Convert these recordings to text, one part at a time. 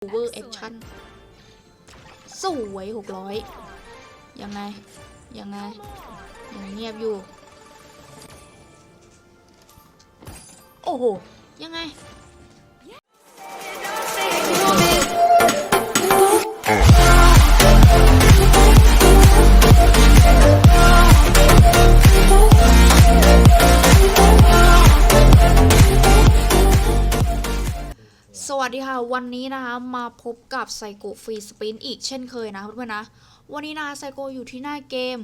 เวอร์แอคชั่นสวยหกร้อยยังไง ยังไง ยังเงียบอยู่ โอ้โห ยังไง มาพบกับไซโกฟรีสปินอีกเช่นเคยนะเพื่อนๆนะ วันนี้นะไซโกอยู่ที่หน้าเกม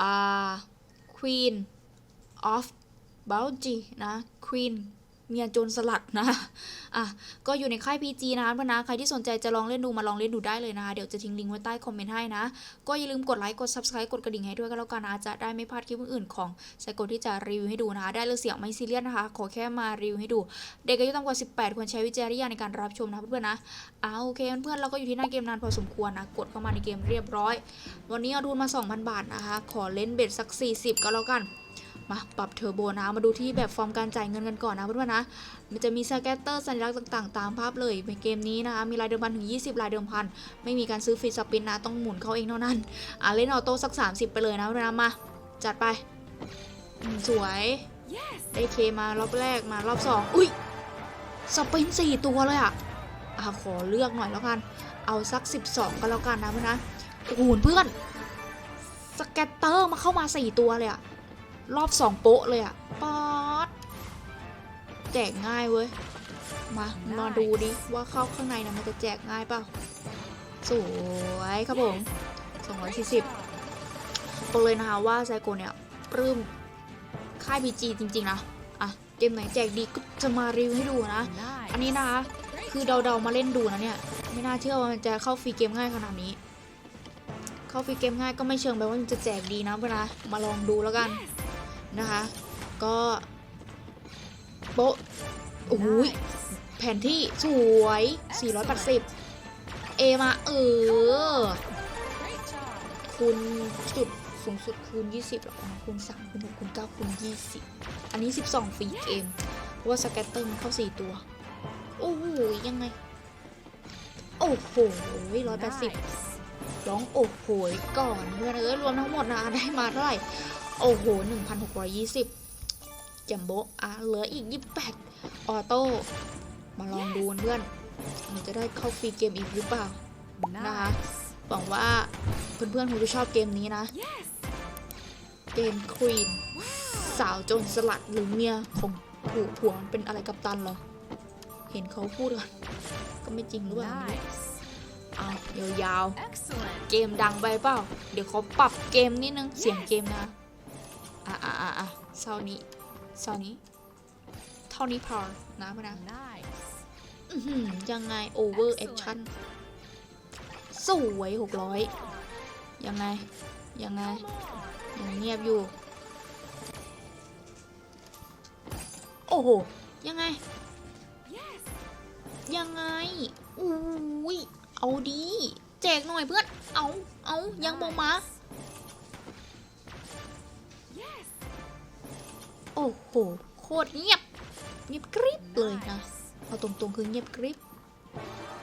อ่า Queen of Bounty นะ Queen เมียโจรสลัดนะ อะ ก็อยู่ในค่าย PG นะคะเพื่อนนะใครที่สนใจจะลองเล่นดูมาลองเล่นดูได้เลยนะคะ เดี๋ยวจะทิ้งลิงก์ไว้ใต้คอมเมนต์ให้นะ ก็อย่าลืมกดไลค์กด Subscribe กดกระดิ่งให้ด้วยก็แล้วกันนะจะได้ไม่พลาดคลิปอื่นๆของไซโกที่จะรีวิวให้ดูนะคะได้เลยเสียงไม่ซีเรียสนะคะ ขอแค่มารีวิวให้ดู เด็กอายุต่ำกว่า 18 ควรใช้วิจารณญาณในการรับชมนะเพื่อนๆนะอ่าโอเคเพื่อนๆเราก็อยู่ที่หน้าเกมนานพอสมควรนะกดเข้ามาในเกมเรียบร้อย วันนี้เอาทุนมา 2,000 บาทนะคะ ขอเล่นเบ็ดสัก 40 ก็แล้วกัน มาปรับเทอร์โบนะ มาดูที่แบบฟอร์มการจ่ายเงินกันก่อนนะเพื่อนๆนะ มันจะมีสแกตเตอร์สัญลักษณ์ต่างๆ ตามภาพเลยในเกมนี้นะคะ มีรายเดิมพันถึง 20 รายเดิมพัน ไม่มีการซื้อฟรีสปินนะ ต้องหมุนเข้าเองเท่านั้น อะเล่นออโต้สัก 30 ไปเลยนะเพื่อนๆนมา จัดไป สวย ได้เคมารอบแรกมารอบสองอุ้ยสปินสี่ตัวเลยอะอะขอเลือกหน่อยแล้วกัน เอาสัก 12 ก็แล้วกันนะเพื่อนนะโอ้โหเพื่อนสแกตเตอร์มาเข้ามา 4 ตัวเลยอะ รอบ2โป๊ะเลยอะป๊อดแจกง่ายเว้ย มามาดูดิว่าเข้าข้างในนะมันจะแจกง่ายเปล่า สวยครับผม240บอกเลยนะคะว่าไซโกเนี่ยปลื้มค่ายพีจีจริง ๆ นะ อะ เกมไหนแจกดีก็จะมารีวิวให้ดูนะ อันนี้นะคะ คือเดาๆมาเล่นดูนะเนี่ย ไม่น่าเชื่อว่ามันจะเข้าฟรีเกมง่ายขนาดนี้ เข้าฟรีเกมง่ายก็ไม่เชิงแปลว่ามันจะแจกดีนะเพื่อนนะมาลองดูแล้วกัน นะคะ ก็โป๊ะโอ้ยแผนที่สวย 480 เอมาเออ คูณจุดสูงสุดคูณ 20หรอกนะคูณ3คูณ6คูณ9คูณ 20 อันนี้ 12ฟรีเกม เพราะว่าสแกตเตอร์มันเข้า 4 ตัว โอ้โห ยังไง โอ้โหร้อยแปดสิบร้องโอ้โหก่อนเพื่อนเอ้ยรวมทั้งหมดนะได้มาเท่าไหร่ โอ้โหหนึ่งพันหกร้อยยี่สิบจัมโบอะเหลืออีกยี่แปดออโต้ มาลองดูเพื่อนมันจะได้เข้าฟรีเกมอีกหรือเปล่า นะคะ หวังว่าเพื่อนๆคงจะชอบเกมนี้นะ เกมควีนสาวโจรสลัดหรือเมียของผัวผัวมันเป็นอะไรกับตันเหรอ เห็นเขาพูดกัน ก็ไม่จริงหรือเปล่าไม่รู้เอายาวๆ เกมดังไปเปล่า เดี๋ยวเขาปรับเกมนิดนึง เสียงเกมนะ อะอะอะอะเศร้านี้เศร้านี้ เท่านี้พอนะพะนะอื้อหือยังไงโอเวอร์แอคชั่นสวยหกร้อยยังไง ยังไง ยังเงียบอยู่ โอ้โห ยังไง ยังไงอุ้ยเอาดี แจกหน่อยเพื่อน เอา เอา ยังบอมา โอ้โห โคตรเงียบ เงียบกริบเลยนะ เอาตรงๆคือเงียบกริบ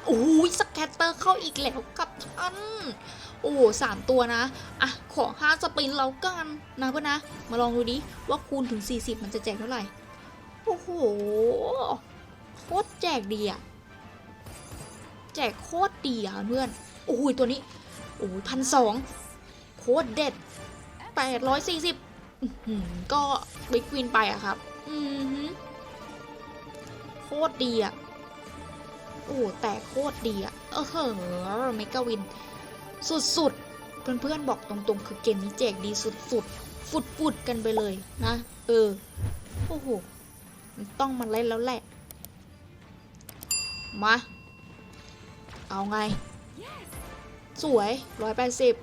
โอ้ยสแกตเตอร์เข้าอีกแล้วกับท่าน โอ้สามตัวนะ อะ ขอห้าสปินแล้วกันนะเพื่อนนะ มาลองดูดิ ว่าคูณถึง 40 มันจะแจกเท่าไหร่ โอ้โห โคตรแจกดีอะแจกโคตรดีอะเพื่อน โอ้ยตัวนี้ โอ้ยพันสองโคตรเด็ด 840 ก็บิ๊กวินไปอะครับ อือหือโคตรดีอะโอ้แต่โคตรดีอะเออเหอเมกาวิน สุดๆ เพื่อนๆ บอกตรงๆ คือเกมนี้แจกดีสุดๆ ฟุดๆ กันไปเลยนะ เออ โอ้โห มันต้องมาเล่นแล้วแหละ มา เอาไง สวยร้อยแปดสิบ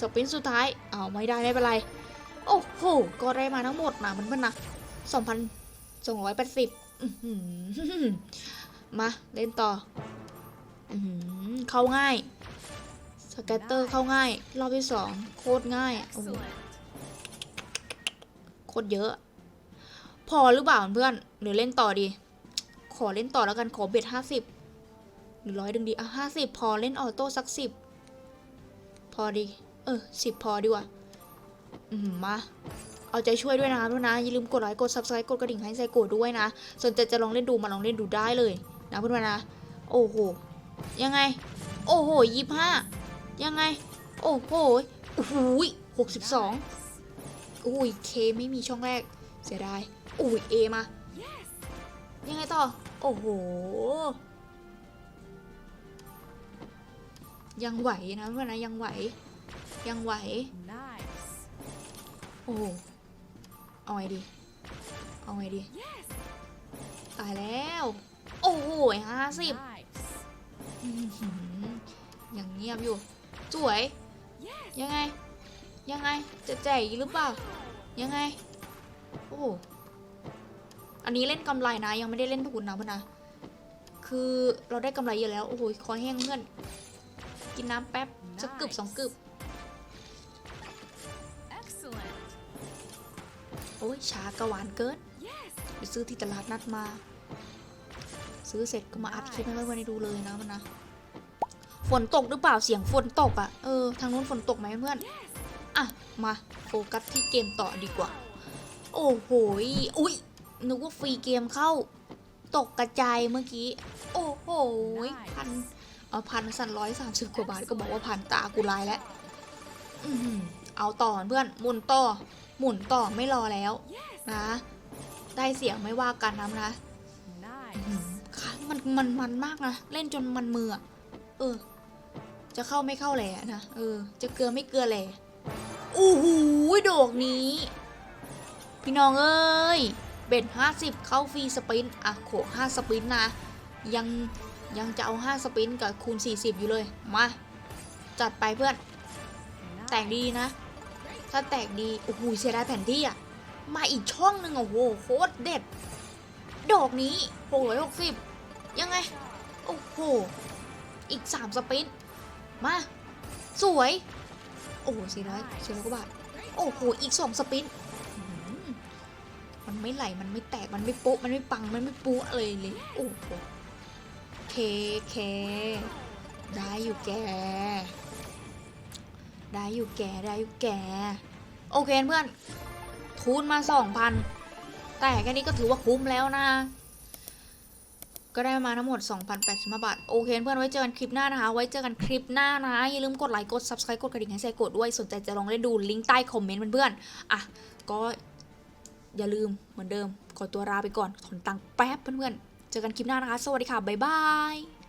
สปินสุดท้าย เอาไม่ได้ไม่เป็นไร โอ้โห ก็ได้มาทั้งหมดนะมันเพื่อนนะสองพันสองร้อยแปดสิบมา เล่นต่ออเข้าง่าย สแกตเตอร์เข้าง่าย รอบที่สองโคตรง่ายโอ้โหโคตรเยอะ พอหรือเปล่าเพื่อนหรือเล่นต่อดี ขอเล่นต่อแล้วกันขอเบ็ดห้าสิบหรือร้อยดึงดีอะห้าสิบพอเล่นออโต้สักสิบพอดี เออสิบพอดีกว่า มา เอาใจช่วยด้วยนะครับทุกนะอย่าลืมกดไลค์กด subscribe กดกระดิ่งให้ไซโกด้วยนะสนใจจะลองเล่นดูมาลองเล่นดูได้เลยนะเพื่อนๆนะ โอ้โห ยังไง โอ้โหยี่ห้ายังไง โอ้โหโอ้โหหกสิบสองอุ้ยเคไม่มีช่องแรก เสียดายอุ้ยเอมา ยังไงต่อ โอ้โห ยังไหวนะเพื่อนนะยังไหว ยังไหว อ้โหเอาไงดี เอาไงดี ตายแล้ว โอ้โหห้าสิบยังเงียบอยู่ สวย ยังไง ยังไง จะแจกอีกหรือเปล่า ยังไง โอ้ อันนี้เล่นกำไรนะ ยังไม่ได้เล่นทุนนะเพื่อนนะ คือเราได้กำไรเยอะแล้ว โอ้โห คอแห้งเพื่อน กินน้ำแป๊บสักกึบสองกึบ โอ้ยช้ากระหวานเกิน Yes. ไปซื้อที่ตลาดนัดมา ซื้อเสร็จก็มาอัดคลิปให้เพื่อนๆได้ดูเลยนะมันนะฝนตกหรือเปล่าเสียงฝนตกอะ่ะเออทางนู้นฝนตกไหมเพื่อนอะมาโฟกัสที่เกมต่อดีกว่า โอ้โหยอุ้ยนึกว่าฟรีเกมเข้า ตกกระจายเมื่อกี้ โอ้โหยพันเออพันสันร้อยสามสิบกว่าบาทก็บอกว่าพันตากูลายแล้วอื้อหือเอาต่อเพื่อนหมุนต่อ หมุนต่อไม่รอแล้วนะ ได้เสียงไม่ว่ากันนะนะอื้อหือ Nice. ค่ะมันมันมันมากนะ เล่นจนมันมืออะเออ จะเข้าไม่เข้าแหละนะเออ จะเกลือไม่เกลือแหละโอ้โหดอกนี้ พี่น้องเอ้ยเบ็ดห้าสิบเข้าฟรีสปรินต์อะโขกห้าสปรินต์นะยังยังจะเอาห้าสปรินต์กับคูณ 40 อยู่เลย มา จัดไปเพื่อน แตกดีนะ ถ้าแตกดี โอ้โหเสียดายแผ่นที่อะ มาอีกช่องหนึ่งอะโอ้โหโคตรเด็ด ดอกนี้หกร้อยหกสิบยังไง โอ้โห อีกสามสปิน มา สวย โอ้โหสี่ร้อยสี่ร้อยกว่าบาท โอ้โห อีกสองสปิน มันไม่ไหล มันไม่แตก มันไม่โป๊ะ มันไม่ปัง มันไม่ปูะเลยเลย โอ้โหเคเค ได้อยู่แก ได้อยู่แกได้อยู่แกโอเคเพื่อน ทุนมาสองพันแต่แค่นี้ก็ถือว่าคุ้มแล้วนะ ก็ได้มาทั้งหมด2,085บาท โอเคเพื่อนไว้เจอกันคลิปหน้านะคะ ไว้เจอกันคลิปหน้านะอย่าลืมกดไลค์กด subscribe กดกระดิ่งให้ใส่กดด้วย สนใจจะลองเล่นดูลิงก์ใต้คอมเมนต์เพื่อนๆอะก็อย่าลืมเหมือนเดิม ขอตัวลาไปก่อนถอนตังแป๊บเพื่อนๆ เจอกันคลิปหน้านะคะ สวัสดีค่ะ บ๊ายบาย